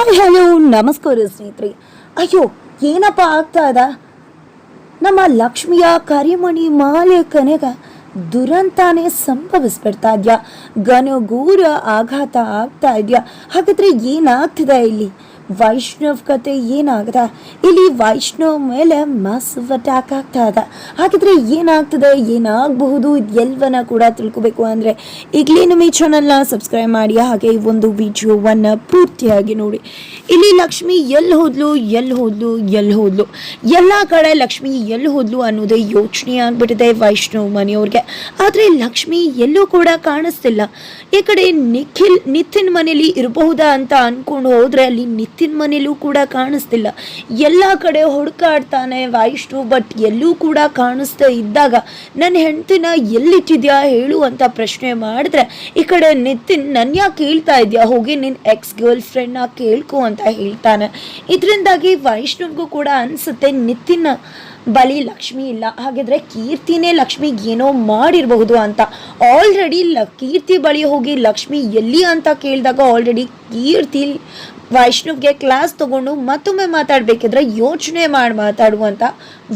Hi hello ನಮಸ್ಕಾರ ಸ್ನೇಹಿತರೆ. ಅಯ್ಯೋ, ಏನಪ್ಪ ಆಗ್ತಾ ಇದ? ನಮ್ಮ ಲಕ್ಷ್ಮಿಯ ಕರಿಮಣಿ ಮಾಲೆ ಕನೆಗ ದುರಂತಾನೇ ಸಂಭವಿಸ್ಬಿಡ್ತಾ ಇದ್ಯಾ? ಘನಘೂರ ಆಘಾತ ಆಗ್ತಾ ಇದೆಯಾ? ಹಾಗಾದ್ರೆ ಏನಾಗ್ತಿದೆ ಇಲ್ಲಿ? ವೈಷ್ಣವ್ ಕತೆ ಏನಾಗದ? ಇಲ್ಲಿ ವೈಷ್ಣವ್ ಮೇಲೆ ಮಸ್ವ್ ಅಟ್ಯಾಕ್ ಆಗ್ತಾ ಇದೆ. ಹಾಗಿದ್ರೆ ಏನಾಗ್ತದೆ? ಏನಾಗಬಹುದು? ಎಲ್ಲವನ್ನ ಕೂಡ ತಿಳ್ಕೊಬೇಕು ಅಂದರೆ ಈಗಲೇ ನಮ್ಮ ಈ ಚಾನಲ್ನ ಸಬ್ಸ್ಕ್ರೈಬ್ ಮಾಡಿ, ಹಾಗೆ ಈ ಒಂದು ವಿಡಿಯೋವನ್ನು ಪೂರ್ತಿಯಾಗಿ ನೋಡಿ. ಇಲ್ಲಿ ಲಕ್ಷ್ಮಿ ಎಲ್ಲಿ ಹೋದ್ಲು? ಎಲ್ಲಿ ಹೋದ್ಲು? ಎಲ್ಲಿ ಹೋದ್ಲು? ಎಲ್ಲ ಕಡೆ ಲಕ್ಷ್ಮಿ ಎಲ್ಲಿ ಹೋದ್ಲು ಅನ್ನೋದೇ ಯೋಚನೆ ಆಗ್ಬಿಟ್ಟಿದೆ ವೈಷ್ಣವ್ ಮನೆಯವ್ರಿಗೆ. ಆದರೆ ಲಕ್ಷ್ಮಿ ಎಲ್ಲೂ ಕೂಡ ಕಾಣಿಸ್ತಿಲ್ಲ. ಈ ಕಡೆ ನಿಖಿಲ್ ನಿತಿನ್ ಮನೇಲಿ ಇರಬಹುದಾ ಅಂತ ಅನ್ಕೊಂಡು ಹೋದ್ರೆ ಅಲ್ಲಿ ನಿತಿನ್ ಮನೇಲೂ ಕೂಡ ಕಾಣಿಸ್ತಿಲ್ಲ. ಎಲ್ಲ ಕಡೆ ಹುಡುಕಾಡ್ತಾನೆ ವೈಷ್ಣು ಬಟ್ ಎಲ್ಲೂ ಕೂಡ ಕಾಣಿಸ್ತಾ ಇದ್ದಾಗ ನನ್ನ ಹೆಂಡತಿನ ಎಲ್ಲಿಟ್ಟಿದ್ಯಾ ಹೇಳು ಅಂತ ಪ್ರಶ್ನೆ ಮಾಡಿದ್ರೆ, ಈ ಕಡೆ ನಿತಿನ್ ನನ್ನ ಯಾಕೆ ಕೇಳ್ತಾ ಇದೆಯಾ? ಹೋಗಿ ನಿನ್ನ ಎಕ್ಸ್ ಗರ್ಲ್ ಫ್ರೆಂಡ್ನ ಕೇಳ್ಕೊ ಅಂತ ಹೇಳ್ತಾನೆ. ಇದರಿಂದಾಗಿ ವೈಷ್ಣವ್ಗೂ ಕೂಡ ಅನಿಸುತ್ತೆ ನಿತಿನ್ ಬಳಿ ಲಕ್ಷ್ಮಿ ಇಲ್ಲ. ಹಾಗಿದ್ರೆ ಕೀರ್ತಿನೇ ಲಕ್ಷ್ಮಿಗೆ ಏನೋ ಮಾಡಿರಬಹುದು ಅಂತ. ಆಲ್ರೆಡಿ ಲ, ಕೀರ್ತಿ ಬಳಿ ಹೋಗಿ ಲಕ್ಷ್ಮಿ ಎಲ್ಲಿ ಅಂತ ಕೇಳಿದಾಗ ಆಲ್ರೆಡಿ ಕೀರ್ತಿ ವೈಷ್ಣವ್ಗೆ ಕ್ಲಾಸ್ ತಗೊಂಡು ಮತ್ತೊಮ್ಮೆ ಮಾತಾಡ್ಬೇಕಿದ್ರೆ ಯೋಚನೆ ಮಾಡಿ ಮಾತಾಡು ಅಂತ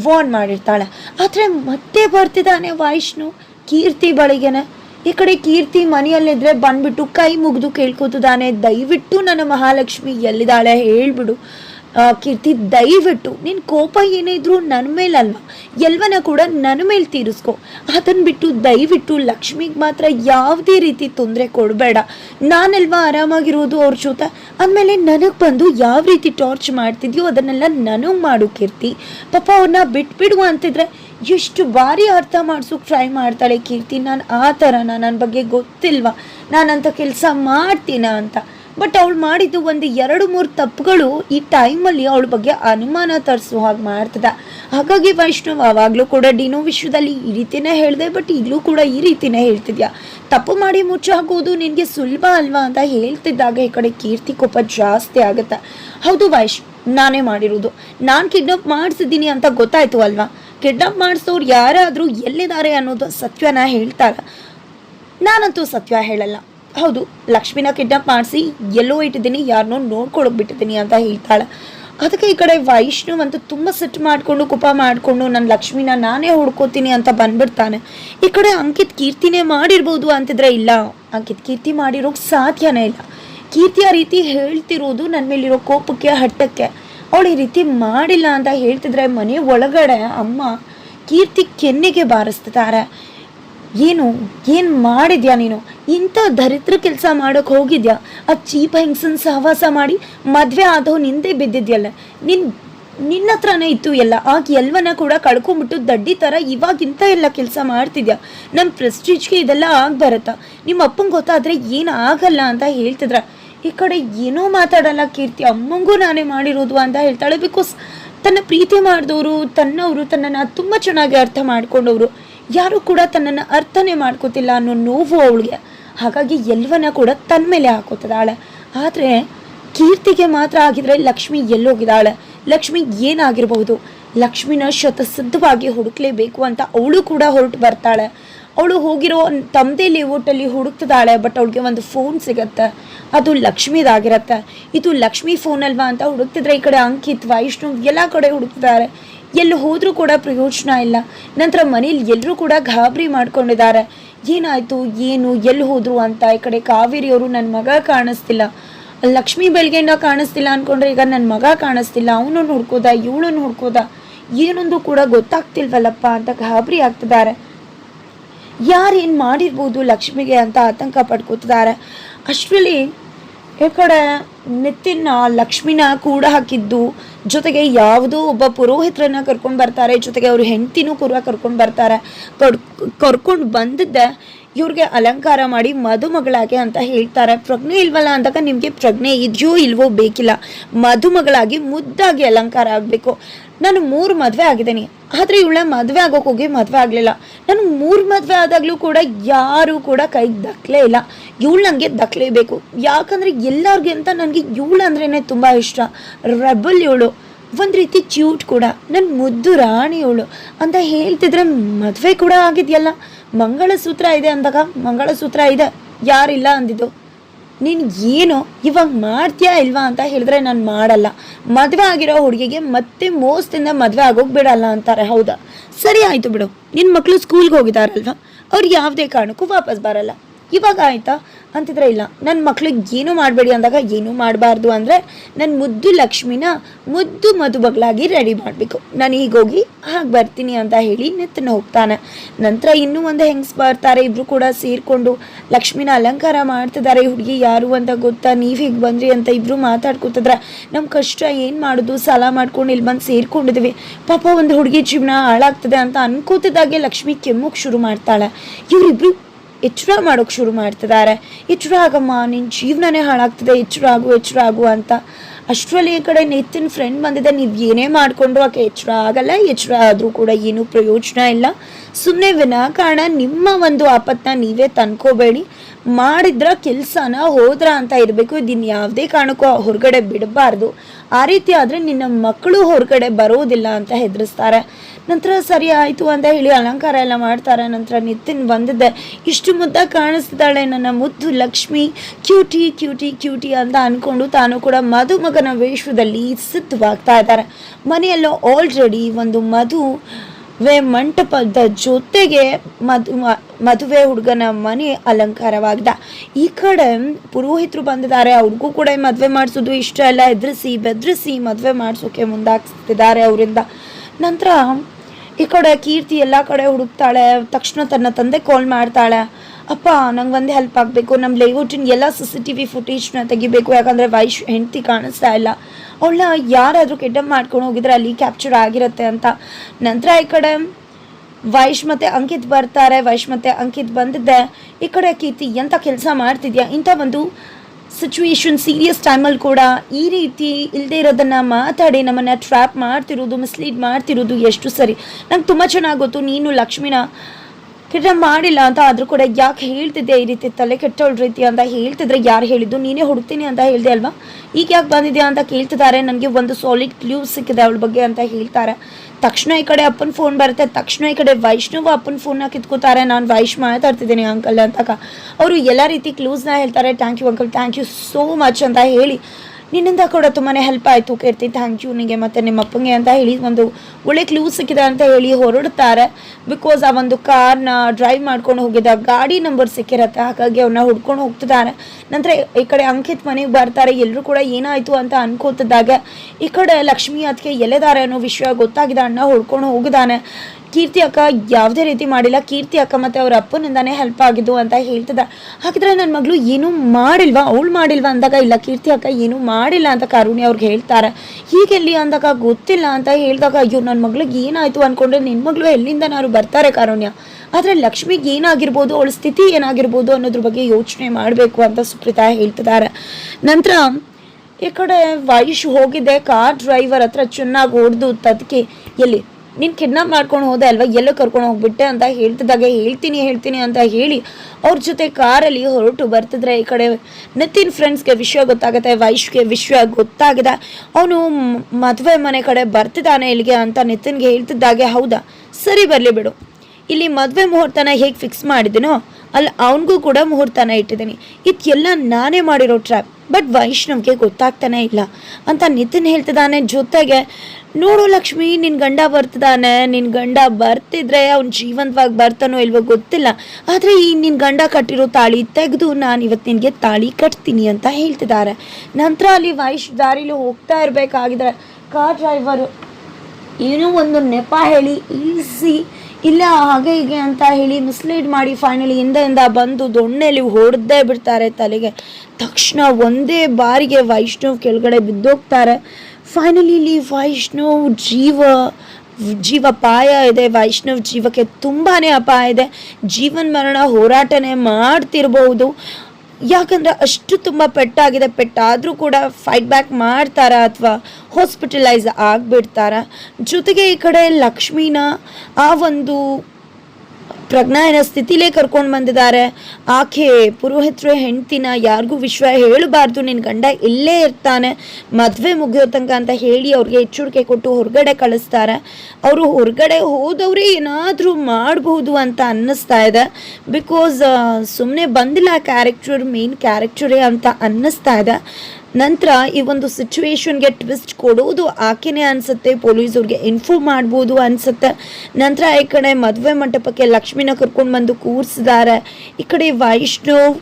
ವಾರ್ನ್ ಮಾಡಿರ್ತಾಳೆ. ಆದರೆ ಮತ್ತೆ ಬರ್ತಿದ್ದಾನೆ ವೈಷ್ಣು, ಕೀರ್ತಿ ಬಳಿಗೆನೆ. ಈ ಕಡೆ ಕೀರ್ತಿ ಮನೆಯಲ್ಲಿದ್ರೆ ಬಂದ್ಬಿಟ್ಟು ಕೈ ಮುಗಿದು ಕೇಳ್ಕೊತಿದ್ದಾನೆ. ದಯವಿಟ್ಟು ನನ್ನ ಮಹಾಲಕ್ಷ್ಮಿ ಎಲ್ಲಿದ್ದಾಳೆ ಹೇಳ್ಬಿಡು. ಕೀರ್ತಿ, ದಯವಿಟ್ಟು ನಿನ್ನ ಕೋಪ ಏನೇ ಇದ್ರೂ ನನ್ನ ಮೇಲಲ್ವ? ಎಲ್ವನ ಕೂಡ ನನ್ನ ಮೇಲೆ ತೀರಿಸ್ಕೊ. ಅದನ್ನ ಬಿಟ್ಟು ದಯವಿಟ್ಟು ಲಕ್ಷ್ಮಿಗೆ ಮಾತ್ರ ಯಾವುದೇ ರೀತಿ ತೊಂದರೆ ಕೊಡಬೇಡ. ನಾನೆಲ್ವಾ ಆರಾಮಾಗಿರೋದು ಅವ್ರ ಜೊತೆ? ಆಮೇಲೆ ನನಗೆ ಬಂದು ಯಾವ ರೀತಿ ಟಾರ್ಚ್ ಮಾಡ್ತಿದ್ಯೋ ಅದನ್ನೆಲ್ಲ ನನಗೆ ಮಾಡು ಕೀರ್ತಿ. ಪಾಪ ಅವ್ರನ್ನ ಬಿಟ್ಬಿಡು ಅಂತಿದ್ರೆ ಎಷ್ಟು ಬಾರಿ ಅರ್ಥ ಮಾಡಿಸೋಕೆ ಟ್ರೈ ಮಾಡ್ತಾಳೆ ಕೀರ್ತಿ. ನಾನು ಆ ಥರನ ನನ್ನ ಬಗ್ಗೆ ಗೊತ್ತಿಲ್ವಾ? ನಾನಂಥ ಕೆಲಸ ಮಾಡ್ತೀನ ಅಂತ. ಬಟ್ ಅವಳು ಮಾಡಿದ್ದು ಒಂದು ಎರಡು ಮೂರು ತಪ್ಪುಗಳು ಈ ಟೈಮಲ್ಲಿ ಅವಳ ಬಗ್ಗೆ ಅನುಮಾನ ತರಿಸೋ ಹಾಗೆ ಮಾಡ್ತದ. ಹಾಗಾಗಿ ವೈಷ್ಣವ್ ಆವಾಗಲೂ ಕೂಡ ಡಿನೋ ವಿಶ್ವದಲ್ಲಿ ಈ ರೀತಿನೇ ಹೇಳಿದೆ ಬಟ್ ಈಗಲೂ ಕೂಡ ಈ ರೀತಿನೇ ಹೇಳ್ತಿದ್ಯಾ? ತಪ್ಪು ಮಾಡಿ ಮುಚ್ಚ ಹಾಕೋದು ನಿನಗೆ ಸುಲಭ ಅಲ್ವಾ ಅಂತ ಹೇಳ್ತಿದ್ದಾಗ ಈ ಕಡೆ ಕೀರ್ತಿ ಕೋಪ ಜಾಸ್ತಿ ಆಗುತ್ತೆ. ಹೌದು ವೈಶ್, ನಾನೇ ಮಾಡಿರೋದು. ನಾನು ಕಿಡ್ನಾಪ್ ಮಾಡಿಸಿದ್ದೀನಿ ಅಂತ ಗೊತ್ತಾಯ್ತು ಅಲ್ವಾ? ಕಿಡ್ನಾಪ್ ಮಾಡಿಸೋರು ಯಾರಾದರೂ ಎಲ್ಲಿದ್ದಾರೆ ಅನ್ನೋದು ಸತ್ಯನ ಹೇಳ್ತಾರೆ. ನಾನಂತೂ ಸತ್ಯ ಹೇಳಲ್ಲ. ಹೌದು, ಲಕ್ಷ್ಮಿನ ಕಿಡ್ನಾಪ್ ಮಾಡಿಸಿ ಎಲ್ಲೋ ಇಟ್ಟಿದ್ದೀನಿ ಯಾರನ್ನೋ ನೋಡ್ಕೊಳಕ್ ಬಿಟ್ಟಿದ್ದೀನಿ ಅಂತ ಹೇಳ್ತಾಳೆ. ಅದಕ್ಕೆ ಈ ಕಡೆ ವೈಷ್ಣವ್ ಅಂತ ತುಂಬ ಸಿಟ್ಟು ಮಾಡಿಕೊಂಡು, ಕುಪ ಮಾಡಿಕೊಂಡು ನನ್ನ ಲಕ್ಷ್ಮಿನ ನಾನೇ ಹುಡ್ಕೋತೀನಿ ಅಂತ ಬಂದ್ಬಿಡ್ತಾನೆ. ಈ ಕಡೆ ಅಂಕಿತ್ ಕೀರ್ತಿನೇ ಮಾಡಿರ್ಬೋದು ಅಂತಿದ್ರೆ ಇಲ್ಲ. ಅಂಕಿತ್ ಕೀರ್ತಿ ಮಾಡಿರೋಕೆ ಸಾಧ್ಯನೇ ಇಲ್ಲ. ಕೀರ್ತಿ ರೀತಿ ಹೇಳ್ತಿರೋದು ನನ್ನ ಮೇಲಿರೋ ಕೋಪಕ್ಕೆ ಹಟ್ಟಕ್ಕೆ ಅವಳು ಈ ರೀತಿ ಮಾಡಿಲ್ಲ ಅಂತ ಹೇಳ್ತಿದ್ರೆ ಮನೆ ಒಳಗಡೆ ಅಮ್ಮ ಕೀರ್ತಿ ಕೆನ್ನೆಗೆ ಬಾರಿಸ್ತಿದ್ದಾರೆ. ಏನು ಏನು ಮಾಡಿದ್ಯಾ ನೀನು? ಇಂಥ ದರಿದ್ರ ಕೆಲಸ ಮಾಡೋಕೆ ಹೋಗಿದ್ಯಾ? ಆ ಚೀಪ್ ಹೆಂಗ್ಸನ್ ಸಹವಾಸ ಮಾಡಿ ಮದುವೆ ಆದವು ನಿಂದೆ ಬಿದ್ದಿದ್ಯಲ್ಲ. ನಿನ್, ನಿನ್ನ ಹತ್ರನೇ ಇತ್ತು ಎಲ್ಲ. ಆಗ ಎಲ್ವನ್ನ ಕೂಡ ಕಳ್ಕೊಂಬಿಟ್ಟು ದಡ್ಡಿ ಥರ ಇವಾಗ ಇಂಥ ಎಲ್ಲ ಕೆಲಸ ಮಾಡ್ತಿದ್ಯಾ? ನಮ್ಮ ಪ್ರೆಸ್ಟೀಜ್ಗೆ ಇದೆಲ್ಲ ಆಗಿ ಬರುತ್ತಾ ನಿಮ್ಮ ಅಪ್ಪಂಗೆ ಗೊತ್ತಾದರೆ ಏನು ಆಗಲ್ಲ ಅಂತ ಹೇಳ್ತಿದ್ರ. ಈ ಕಡೆ ಏನೋ ಮಾತಾಡಲ್ಲ ಕೀರ್ತಿ. ಅಮ್ಮಂಗೂ ನಾನೇ ಮಾಡಿರೋದು ಅಂತ ಹೇಳ್ತಾಳೆ. ಬಿಕಾಸ್ ತನ್ನ ಪ್ರೀತಿ ಮಾಡಿದವರು ತನ್ನವರು, ತನ್ನನ್ನು ತುಂಬ ಚೆನ್ನಾಗಿ ಅರ್ಥ ಮಾಡ್ಕೊಂಡವರು. ಯಾರು ಕೂಡ ತನ್ನನ್ನು ಅರ್ಥನೇ ಮಾಡ್ಕೋತಿಲ್ಲ ಅನ್ನೋ ನೋವು ಅವಳಿಗೆ. ಹಾಗಾಗಿ ಎಲ್ಲವನ್ನ ಕೂಡ ತನ್ನ ಮೇಲೆ ಹಾಕೋತಿದ್ದಾಳೆ ಆದರೆ ಕೀರ್ತಿಗೆ ಮಾತ್ರ ಆಗಿದ್ರೆ ಲಕ್ಷ್ಮಿ ಎಲ್ಲೋಗಿದ್ದಾಳೆ ಲಕ್ಷ್ಮಿ ಏನಾಗಿರಬಹುದು? ಲಕ್ಷ್ಮಿನ ಶತಸಿದ್ಧವಾಗಿ ಹುಡುಕ್ಲೇಬೇಕು ಅಂತ ಅವಳು ಕೂಡ ಹೊರಟು ಬರ್ತಾಳೆ. ಅವಳು ಹೋಗಿರೋ ತಮ್ಮದೇ ಲೇಔಟಲ್ಲಿ ಹುಡುಕ್ತಿದ್ದಾಳೆ ಬಟ್ ಅವಳಿಗೆ ಒಂದು ಫೋನ್ ಸಿಗತ್ತೆ. ಅದು ಲಕ್ಷ್ಮಿದಾಗಿರತ್ತೆ. ಇದು ಲಕ್ಷ್ಮಿ ಫೋನ್ ಅಲ್ವಾ ಅಂತ ಹುಡುಕ್ತಿದ್ರೆ ಈ ಕಡೆ ಅಂಕಿತ್, ವೈಷ್ಣವ್ ಎಲ್ಲ ಕಡೆ ಹುಡುಕ್ತಿದ್ದಾರೆ. ಎಲ್ಲಿ ಹೋದರೂ ಕೂಡ ಪ್ರಯೋಜನ ಇಲ್ಲ. ನಂತರ ಮನೇಲಿ ಎಲ್ಲರೂ ಕೂಡ ಗಾಬರಿ ಮಾಡ್ಕೊಂಡಿದ್ದಾರೆ. ಏನಾಯಿತು? ಏನು? ಎಲ್ಲಿ ಹೋದರು ಅಂತ ಈ ಕಡೆ ಕಾವೇರಿಯವರು ನನ್ನ ಮಗ ಕಾಣಿಸ್ತಿಲ್ಲ. ಲಕ್ಷ್ಮಿ ಬೆಳಗ್ಗೆಯಿಂದ ಕಾಣಿಸ್ತಿಲ್ಲ ಅನ್ಕೊಂಡ್ರೆ ಈಗ ನನ್ನ ಮಗ ಕಾಣಿಸ್ತಿಲ್ಲ. ಅವನನ್ನು ಹುಡ್ಕೋದ ಇವಳನ್ನು ಹುಡ್ಕೋದ ಏನೊಂದು ಕೂಡ ಗೊತ್ತಾಗ್ತಿಲ್ವಲ್ಲಪ್ಪ ಅಂತ ಗಾಬರಿ ಆಗ್ತಿದ್ದಾರೆ. ಯಾರೇನು ಮಾಡಿರ್ಬೋದು ಲಕ್ಷ್ಮಿಗೆ ಅಂತ ಆತಂಕ ಪಡ್ಕೋತಿದ್ದಾರೆ ಅಷ್ಟರಲ್ಲಿ ಈ ಕಡೆ ಲಕ್ಷ್ಮಿನ ಕೂಡ ಹಾಕಿದ್ದು, ಜೊತೆಗೆ ಯಾವುದೋ ಒಬ್ಬ ಪುರೋಹಿತರನ್ನ ಕರ್ಕೊಂಡು ಬರ್ತಾರೆ, ಜೊತೆಗೆ ಅವ್ರ ಹೆಂಡತಿನೂ ಕೂಡ ಕರ್ಕೊಂಡು ಬರ್ತಾರೆ. ಕರ್ ಕರ್ಕೊಂಡು ಬಂದಿದ್ದೆ ಇವ್ರಿಗೆ ಅಲಂಕಾರ ಮಾಡಿ ಮದುಮಗಳಾಗಿ ಅಂತ ಹೇಳ್ತಾರೆ. ಪ್ರಜ್ಞೆ ಇಲ್ವಲ್ಲ ಅಂದಾಗ ನಿಮಗೆ ಪ್ರಜ್ಞೆ ಇದೆಯೋ ಇಲ್ವೋ ಬೇಕಿಲ್ಲ. ಮದುಮಗಳಾಗಿ ಮುದ್ದಾಗಿ ಅಲಂಕಾರ ಆಗಬೇಕು. ನಾನು ಮೂರು ಮದುವೆ ಆಗಿದ್ದೀನಿ. ಆದರೆ ಇವಳ ಮದುವೆ ಆಗೋಕೆ ಹೋಗಿ ಮದುವೆ ಆಗಲಿಲ್ಲ. ನಾನು ಮೂರು ಮದುವೆ ಆದಾಗಲೂ ಕೂಡ ಯಾರೂ ಕೂಡ ಕೈಗೆ ದಕ್ಕಲೇ ಇಲ್ಲ. ಇವಳು ನನಗೆ ದಕ್ಕಲೇಬೇಕು ಯಾಕಂದರೆ ಎಲ್ಲರಿಗಿಂತ ನನಗೆ ಇವಳು ಅಂದ್ರೇ ತುಂಬ ಇಷ್ಟ. ರೆಬಲ್ ಇವಳು. ಒಂದು ರೀತಿ ಕ್ಯೂಟ್ ಕೂಡ. ನನ್ನ ಮುದ್ದು ರಾಣಿ ಇವಳು. ಅಂತ ಹೇಳ್ತಿದ್ರೆ ಮದುವೆ ಕೂಡ ಆಗಿದೆಯಲ್ಲ. ಮಂಗಳಸೂತ್ರ ಇದೆ ಅಂದಾಗ ಮಂಗಳಸೂತ್ರ ಇದೆ. ಯಾರಿಲ್ಲ ಅಂದಿದ್ದು. ನೀನು ಏನು ಇವಾಗ ಮಾಡ್ತೀಯಾ ಇಲ್ವಾ ಅಂತ ಹೇಳಿದ್ರೆ ನಾನು ಮಾಡಲ್ಲ. ಮದುವೆ ಆಗಿರೋ ಹುಡುಗಿಗೆ ಮತ್ತೆ ಮೋಸದಿಂದ ಮದುವೆ ಆಗೋಗಿ ಬಿಡಲ್ಲ ಅಂತಾರೆ, ಹೌದಾ? ಸರಿ ಆಯಿತು ಬಿಡು. ನಿನ್ನ ಮಕ್ಕಳು ಸ್ಕೂಲ್ಗೆ ಹೋಗಿದಾರಲ್ವಾ? ಅವ್ರು ಯಾವುದೇ ಕಾರಣಕ್ಕೂ ವಾಪಸ್ ಬರಲ್ಲ. ಇವಾಗ ಆಯಿತಾ? ಅಂತಿದ್ರೆ ಇಲ್ಲ. ನನ್ನ ಮಕ್ಳಿಗೆ ಏನೂ ಮಾಡಬೇಡಿ ಅಂದಾಗ ಏನೂ ಮಾಡಬಾರ್ದು ಅಂದರೆ ನನ್ನ ಮುದ್ದು ಲಕ್ಷ್ಮಿನ ಮುದ್ದು ಮದುಮಗಳಾಗಿ ರೆಡಿ ಮಾಡಬೇಕು. ನಾನು ಈಗ ಹೋಗಿ ಹಾಗೆ ಬರ್ತೀನಿ ಅಂತ ಹೇಳಿ ನೆತ್ತನ ಹೋಗ್ತಾನೆ. ನಂತರ ಇನ್ನೂ ಒಂದು ಹೆಂಗ್ಸ್ ಬರ್ತಾರೆ ಇಬ್ಬರು ಕೂಡ ಸೇರಿಕೊಂಡು ಲಕ್ಷ್ಮಿನ ಅಲಂಕಾರ ಮಾಡ್ತಿದ್ದಾರೆ ಹುಡುಗಿ ಯಾರು ಅಂತ ಗೊತ್ತಾ? ನೀವು ಹೀಗೆ ಬಂದ್ರಿ ಅಂತ ಇಬ್ಬರು ಮಾತಾಡ್ಕೊತಿದ್ರೆ ನಮ್ಮ ಕಷ್ಟ ಏನು ಮಾಡೋದು? ಸಾಲ ಮಾಡ್ಕೊಂಡು ಇಲ್ಲಿ ಬಂದು ಸೇರಿಕೊಂಡಿದ್ವಿ. ಪಾಪ ಒಂದು ಹುಡುಗಿ ಜೀವನ ಹಾಳಾಗ್ತದೆ ಅಂತ ಅನ್ಕೋತಿದ್ದಾಗೆ ಲಕ್ಷ್ಮಿ ಕೆಮ್ಮಕ್ಕೆ ಶುರು ಮಾಡ್ತಾಳೆ. ಇವರಿಬ್ರು ಎಚ್ಚರ ಮಾಡೋಕೆ ಶುರು ಮಾಡ್ತಿದ್ದಾರೆ ಎಚ್ಚರ ಆಗಮ್ಮ ನಿನ್ನ ಜೀವನನೇ ಹಾಳಾಗ್ತದೆ ಎಚ್ಚರ ಆಗು ಎಚ್ಚರ ಆಗು ಅಂತ. ಅಷ್ಟರಲ್ಲಿ ಈ ಕಡೆ ನಿತಿನ್ ಫ್ರೆಂಡ್ ಬಂದಿದೆ, ನೀವು ಏನೇ ಮಾಡಿಕೊಂಡ್ರು ಆಕೆ ಎಚ್ಚರ ಆಗಲ್ಲ ಎಚ್ಚರ ಆದರೂ ಕೂಡ ಏನೂ ಪ್ರಯೋಜನ ಇಲ್ಲ. ಸುಮ್ಮನೆ ವಿನಾಕಾರಣ ನಿಮ್ಮ ಒಂದು ಆಪತ್ತನ್ನ ನೀವೇ ತಂದ್ಕೋಬೇಡಿ. ಮಾಡಿದ್ರ ಕೆಲಸನ ಹೋದ್ರ ಅಂತ ಇರಬೇಕು ಇದನ್ನು ಯಾವುದೇ ಕಾರಣಕ್ಕೂ ಹೊರಗಡೆ ಬಿಡಬಾರ್ದು. ಆ ರೀತಿ ಆದರೆ ನಿನ್ನ ಮಕ್ಕಳು ಹೊರಗಡೆ ಬರೋದಿಲ್ಲ ಅಂತ ಹೆದರಿಸ್ತಾರೆ. ನಂತರ ಸರಿ ಆಯಿತು ಅಂತ ಹೇಳಿ ಅಲಂಕಾರ ಎಲ್ಲ ಮಾಡ್ತಾರೆ. ನಂತರ ನಿತಿನ್ ಬಂದಿದ್ದೆ. ಇಷ್ಟು ಮುದ್ದ ಕಾಣಿಸ್ತಿದ್ದಾಳೆ ನನ್ನ ಮುದ್ದು ಲಕ್ಷ್ಮಿ. ಕ್ಯೂಟಿ ಕ್ಯೂಟಿ ಕ್ಯೂಟಿ ಅಂತ ಅಂದ್ಕೊಂಡು ತಾನು ಕೂಡ ಮಧುಮಗನ ವೇಷದಲ್ಲಿ ಸಿದ್ಧವಾಗ್ತಾ ಇದ್ದಾರೆ. ಮನೆಯಲ್ಲೂ ಆಲ್ರೆಡಿ ಒಂದು ಮಧು ವೇ ಮಂಟಪದ ಜೊತೆಗೆ ಮದು ಮದುವೆ ಹುಡುಗನ ಮನೆ ಅಲಂಕಾರವಾಗಿದೆ. ಈ ಕಡೆ ಪುರೋಹಿತರು ಬಂದಿದ್ದಾರೆ. ಅವ್ರಿಗೂ ಕೂಡ ಮದುವೆ ಮಾಡಿಸೋದು ಇಷ್ಟ ಎಲ್ಲ ಎದುರಿಸಿ, ಬೆದರಿಸಿ ಮದುವೆ ಮಾಡಿಸೋಕೆ ಮುಂದಾಗ್ತಿದ್ದಾರೆ ಅವರಿಂದ. ನಂತರ ಈ ಕಡೆ ಕೀರ್ತಿ ಎಲ್ಲ ಕಡೆ ಹುಡುಕ್ತಾಳೆ, ತಕ್ಷಣ ತನ್ನ ತಂದೆ ಕಾಲ್ ಮಾಡ್ತಾಳೆ, ಅಪ್ಪ, ನಂಗೆ ಒಂದೇ ಹೆಲ್ಪ್ ಆಗಬೇಕು ನಮ್ಮ ಲೇಔಟಿನ ಎಲ್ಲ ಸಿ ಸಿ ಟಿ ವಿ ಫುಟೇಜ್ನ ತೆಗಿಬೇಕು, ಯಾಕಂದರೆ ವೈಶ್ ಹೆಂಡತಿ ಕಾಣಿಸ್ತಾ ಇಲ್ಲ. ಅವಳನ್ನ ಯಾರಾದರೂ ಕಿಡಮ್ ಮಾಡ್ಕೊಂಡು ಹೋಗಿದ್ರೆ ಅಲ್ಲಿ ಕ್ಯಾಪ್ಚರ್ ಆಗಿರುತ್ತೆ ಅಂತ. ನಂತರ ಈ ಕಡೆ ವೈಶ್ ಮತ್ತು ಅಂಕಿತ್ ಬರ್ತಾರೆ, ವೈಶ್ ಮತ್ತು ಅಂಕಿತ್ ಬಂದಿದ್ದೆ, ಈ ಕಡೆ ಕೀರ್ತಿ ಎಂಥ ಕೆಲಸ ಮಾಡ್ತಿದ್ಯಾ? ಇಂಥ ಒಂದು ಸಿಚುವೇಶನ್ ಸೀರಿಯಸ್ ಟೈಮಲ್ಲಿ ಕೂಡ ಈ ರೀತಿ ಇಲ್ಲದೆ ಇರೋದನ್ನು ಮಾತಾಡಿ ನಮ್ಮನ್ನು ಟ್ರ್ಯಾಪ್ ಮಾಡ್ತಿರೋದು ಮಿಸ್ಲೀಡ್ ಮಾಡ್ತಿರೋದು ಎಷ್ಟು ಸರಿ? ನಂಗೆ ತುಂಬ ಚೆನ್ನಾಗಿ ಗೊತ್ತು. ನೀನು ಲಕ್ಷ್ಮಿನ ಕೆಟ್ಟ ಮಾಡಿಲ್ಲ ಅಂತ ಆದರೂ ಕೂಡ ಯಾಕೆ ಹೇಳ್ತಿದ್ದೆ ಈ ರೀತಿ ತಲೆ ಕೆಟ್ಟವಳ ರೀತಿ ಅಂತ ಹೇಳ್ತಿದ್ರೆ ಯಾರು ಹೇಳಿದ್ದು? ನೀನೇ ಹುಡುಕ್ತೀನಿ ಅಂತ ಹೇಳಿದೆ ಅಲ್ವಾ? ಈಗ ಯಾಕೆ ಬಂದಿದ್ಯಾ ಅಂತ ಕೇಳ್ತಿದ್ದಾರೆ ನನಗೆ ಒಂದು ಸಾಲಿಡ್ ಕ್ಲೂ ಸಿಕ್ಕಿದೆ ಅವಳ ಬಗ್ಗೆ ಅಂತ ಹೇಳ್ತಾರೆ. ತಕ್ಷಣ ಈ ಕಡೆ ಅಪ್ಪನ ಫೋನ್ ಬರುತ್ತೆ. ತಕ್ಷಣ ಈ ಕಡೆ ವೈಷ್ಣವ ಅಪ್ಪನ ಫೋನ್ನ ಕಿತ್ಕೋತಾರೆ. ನಾನು ವೈಶ್ ಮಾತಾಡ್ತಿದ್ದೀನಿ ಅಂಕಲ್ ಅಂತಕ ಅವರು ಎಲ್ಲ ರೀತಿ ಕ್ಲೂಸ್ನ ಹೇಳ್ತಾರೆ. Thank you uncle thank you so much ಅಂತ ಹೇಳಿ. ನಿನ್ನಿಂದ ಕೂಡ ತುಂಬಾ ಹೆಲ್ಪ್ ಆಯಿತು. ಕೀರ್ತಿ ಥ್ಯಾಂಕ್ ಯು ನಿಮಗೆ ಮತ್ತು ನಿಮ್ಮ ಅಪ್ಪಂಗೆ ಅಂತ ಹೇಳಿ ಒಂದು ಒಳ್ಳೆ ಕ್ಲೂ ಸಿಕ್ಕಿದೆ ಅಂತ ಹೇಳಿ ಹೊರಡ್ತಾರೆ ಬಿಕಾಸ್ ಆ ಒಂದು ಕಾರ್ನ ಡ್ರೈವ್ ಮಾಡ್ಕೊಂಡು ಹೋಗಿದ್ದ ಗಾಡಿ ನಂಬರ್ ಸಿಕ್ಕಿರತ್ತೆ. ಹಾಗಾಗಿ ಅವನ್ನ ಹುಡ್ಕೊಂಡು ಹೋಗ್ತಿದ್ದಾರೆ. ನಂತರ ಈ ಕಡೆ ಅಂಕಿತ್ ಮನೆಗೆ ಬರ್ತಾರೆ. ಎಲ್ಲರೂ ಕೂಡ ಏನಾಯಿತು ಅಂತ ಅನ್ಕೋತಿದ್ದಾಗ ಈ ಕಡೆ ಲಕ್ಷ್ಮೀ ಅದಕ್ಕೆ ಎಲೆದಾರೆ ಅನ್ನೋ ವಿಷಯ ಗೊತ್ತಾಗಿದೆ. ಅಣ್ಣ ಹುಡ್ಕೊಂಡು ಹೋಗಿದ್ದಾನೆ. ಕೀರ್ತಿ ಅಕ್ಕ ಯಾವುದೇ ರೀತಿ ಮಾಡಿಲ್ಲ. ಕೀರ್ತಿ ಅಕ್ಕ ಮತ್ತು ಅವ್ರ ಅಪ್ಪನಿಂದಾನೇ ಹೆಲ್ಪ್ ಆಗಿದ್ದು ಅಂತ ಹೇಳ್ತಿದ್ದ. ಹಾಗಿದ್ರೆ ನನ್ನ ಮಗಳು ಏನೂ ಮಾಡಿಲ್ವಾ? ಅವಳು ಮಾಡಿಲ್ವಾ ಅಂದಾಗ, ಇಲ್ಲ ಕೀರ್ತಿ ಅಕ್ಕ ಏನೂ ಮಾಡಿಲ್ಲ ಅಂತ ಕಾರುಣ್ಯ ಅವ್ರಿಗೆ ಹೇಳ್ತಾರೆ. ಹೀಗೆಲ್ಲಿ ಅಂದಾಗ, ಗೊತ್ತಿಲ್ಲ ಅಂತ ಹೇಳಿದಾಗ, ಅಯ್ಯೋ ನನ್ನ ಮಗಳಿಗೆ ಏನಾಯಿತು ಅಂದ್ಕೊಂಡ್ರೆ ನಿನ್ನ ಮಗಳು ಎಲ್ಲಿಂದ ನಾನು ಬರ್ತಾರೆ ಕಾರುಣ್ಯ. ಆದರೆ ಲಕ್ಷ್ಮಿಗೆ ಏನಾಗಿರ್ಬೋದು, ಅವಳ ಸ್ಥಿತಿ ಏನಾಗಿರ್ಬೋದು ಅನ್ನೋದ್ರ ಬಗ್ಗೆ ಯೋಚನೆ ಮಾಡಬೇಕು ಅಂತ ಸುಪ್ರೀತಾ ಹೇಳ್ತಿದ್ದಾರೆ. ನಂತರ ಈ ಕಡೆ ವಾಯುಷ್ ಹೋಗಿದ್ದೆ ಕಾರ್ ಡ್ರೈವರ್ ಹತ್ರ ಚೆನ್ನಾಗಿ ಹೊಡೆದು ತದಕಿ ಎಲ್ಲಿ? ನೀನು ಕಿಡ್ನಾಪ್ ಮಾಡ್ಕೊಂಡು ಹೋದೆ ಅಲ್ವಾ? ಎಲ್ಲೋ ಕರ್ಕೊಂಡು ಹೋಗ್ಬಿಟ್ಟೆ ಅಂತ ಹೇಳ್ತಿದ್ದಾಗೆ, ಹೇಳ್ತೀನಿ ಹೇಳ್ತೀನಿ ಅಂತ ಹೇಳಿ ಅವ್ರ ಜೊತೆ ಕಾರಲ್ಲಿ ಹೊರಟು ಬರ್ತಿದ್ರೆ ಈ ಕಡೆ ನಿತಿನ್ ಫ್ರೆಂಡ್ಸ್ಗೆ ವಿಷಯ ಗೊತ್ತಾಗುತ್ತೆ ವೈಶ್ಗೆ ವಿಷಯ ಗೊತ್ತಾಗಿದೆ. ಅವನು ಮದುವೆ ಮನೆ ಕಡೆ ಬರ್ತಿದ್ದಾನೆ ಇಲ್ಲಿಗೆ ಅಂತ ನಿತಿನ್ಗೆ ಹೇಳ್ತಿದ್ದಾಗೆ, ಹೌದಾ? ಸರಿ ಬರಲಿ ಬಿಡು. ಇಲ್ಲಿ ಮದುವೆ ಮುಹೂರ್ತನ ಹೇಗೆ ಫಿಕ್ಸ್ ಮಾಡಿದ್ದೀನೋ ಅಲ್ಲಿ ಅವನಿಗೂ ಕೂಡ ಮುಹೂರ್ತನ ಇಟ್ಟಿದ್ದೀನಿ. ಇದೆಲ್ಲ ನಾನೇ ಮಾಡಿರೋ ಟ್ರ್ಯಾಪ್ ಬಟ್ ವೈಷ್ಣವ್ಗೆ ಗೊತ್ತಾಗ್ತಾನೆ ಇಲ್ಲ. ಅಂತ ನಿತಿನ್ ಹೇಳ್ತಿದ್ದಾನೆ ಜೊತೆಗೆ, ನೋಡು ಲಕ್ಷ್ಮಿ ನಿನ್ನ ಗಂಡ ಬರ್ತಿದ್ದಾನೆ. ನಿನ್ನ ಗಂಡ ಬರ್ತಿದ್ರೆ ಅವ್ನು ಜೀವಂತವಾಗಿ ಬರ್ತಾನೋ ಇಲ್ವೋ ಗೊತ್ತಿಲ್ಲ. ಆದರೆ ಈ ನಿನ್ನ ಗಂಡ ಕಟ್ಟಿರೋ ತಾಳಿ ತೆಗೆದು ನಾನು ಇವತ್ತು ನಿನಗೆ ತಾಳಿ ಕಟ್ತೀನಿ ಅಂತ ಹೇಳ್ತಿದ್ದಾರೆ. ನಂತರ ಅಲ್ಲಿ ವೈಶ್ ದಾರಿಲಿ ಹೋಗ್ತಾ ಇರಬೇಕಾಗಿದ್ರೆ ಕಾರ್ ಡ್ರೈವರು ಏನೋ ಒಂದು ನೆಪ ಹೇಳಿ ಇಳಿಸಿ ಇಲ್ಲ, ಹಾಗೆ ಹೀಗೆ ಅಂತ ಹೇಳಿ ಮಿಸ್ಲೀಡ್ ಮಾಡಿ ಫೈನಲಿ ಹಿಂದೆಯಿಂದ ಬಂದು ದೊಣ್ಣೆಲಿ ಹೊಡೆದೇ ಬಿಡ್ತಾರೆ ತಲೆಗೆ. ತಕ್ಷಣ ಒಂದೇ ಬಾರಿಗೆ ವೈಷ್ಣವ್ ಕೆಳಗಡೆ ಬಿದ್ದೋಗ್ತಾರೆ. ಫೈನಲಿ ಇಲ್ಲಿ ವೈಷ್ಣವ್ ಜೀವ ಜೀವಪಾಯ ಇದೆ. ವೈಷ್ಣವ್ ಜೀವಕ್ಕೆ ತುಂಬಾ ಅಪಾಯ ಇದೆ. ಜೀವನ್ ಮರಣ ಹೋರಾಟನೇ ಮಾಡ್ತಿರ್ಬೋದು. ಯಾಕಂದರೆ ಅಷ್ಟು ತುಂಬ ಪೆಟ್ಟಾಗಿದೆ. ಪೆಟ್ಟಾದರೂ ಕೂಡ ಫೈಟ್ ಬ್ಯಾಕ್ ಮಾಡ್ತಾರಾ ಅಥವಾ ಹಾಸ್ಪಿಟಲೈಸ್ ಆಗಿಬಿಡ್ತಾರ? ಜೊತೆಗೆ ಈ ಕಡೆ ಲಕ್ಷ್ಮೀನ ಆ ಒಂದು ಪ್ರಜ್ಞಾಯನ ಸ್ಥಿತಿಲೇ ಕರ್ಕೊಂಡು ಬಂದಿದ್ದಾರೆ ಆಕೆ ಪುರೋಹಿತರು ಹೆಂಡ್ತಿನ ಯಾರಿಗೂ ವಿಶ್ವ ಹೇಳಬಾರ್ದು ನಿನ್ನ ಗಂಡ ಇಲ್ಲೇ ಇರ್ತಾನೆ. ಮದುವೆ ಮುಗಿಯೋ ತನಕ ಅಂತ ಹೇಳಿ ಅವ್ರಿಗೆ ಎಚ್ಚರಿಕೆ ಕೊಟ್ಟು ಹೊರಗಡೆ ಕಳಿಸ್ತಾರೆ. ಅವರು ಹೊರಗಡೆ ಹೋದವರೇ ಏನಾದರೂ ಮಾಡಬಹುದು ಅಂತ ಅನ್ನಿಸ್ತಾ ಇದೆ. ಬಿಕಾಸ್ ಸುಮ್ಮನೆ ಬಂದಿಲ್ಲ ಕ್ಯಾರೆಕ್ಟರ್ ಮೇನ್ ಕ್ಯಾರೆಕ್ಟರೇ ಅಂತ ಅನ್ನಿಸ್ತಾ ಇದೆ. ನಂತರ ಈ ಒಂದು ಸಿಚುವೇಶನ್ಗೆ ಟ್ವಿಸ್ಟ್ ಕೊಡೋದು ಆಕೆನೇ ಅನಿಸುತ್ತೆ ಪೊಲೀಸವ್ರಿಗೆ ಇನ್ಫಾರ್ಮ್ ಮಾಡ್ಬೋದು ಅನಿಸುತ್ತೆ. ನಂತರ ಈ ಕಡೆ ಮದುವೆ ಮಂಟಪಕ್ಕೆ ಲಕ್ಷ್ಮಿನ ಕರ್ಕೊಂಡು ಬಂದು ಕೂರಿಸಿದ್ದಾರೆ. ಈ ಕಡೆ ವೈಷ್ಣವ್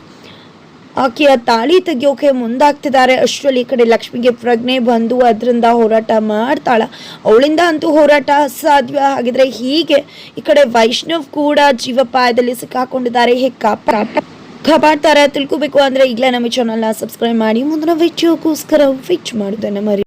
ಆಕೆಯ ತಾಳಿ ತೆಗಿಯೋಕೆ ಮುಂದಾಗ್ತಿದ್ದಾರೆ. ಅಷ್ಟರಲ್ಲಿ ಈ ಕಡೆ ಲಕ್ಷ್ಮಿಗೆ ಪ್ರಜ್ಞೆ ಬಂದು ಅದರಿಂದ ಹೋರಾಟ ಮಾಡ್ತಾಳ. ಅವಳಿಂದ ಅಂತೂ ಹೋರಾಟ ಅಸಾಧ್ಯ. ಆಗಿದ್ರೆ ಹೀಗೆ ಈ ಕಡೆ ವೈಷ್ಣವ್ ಕೂಡ ಜೀವಪಾಯದಲ್ಲಿ ಸಿಕ್ಕಾಕೊಂಡಿದ್ದಾರೆ. ಕಾಪ ಕಾಪಾಡ್ತಾರೆ ತಿಳ್ಕೊಬೇಕು ಅಂದರೆ ಈಗಲೇ ನಮ್ಮ ಚಾನಲ್ನ ಸಬ್ಸ್ಕ್ರೈಬ್ ಮಾಡಿ. ಮುಂದಿನ ವಿಡಿಯೋಗೋಸ್ಕರ ವೆಯ್ಟ್ ಮಾಡೋದನ್ನು ಮರಿ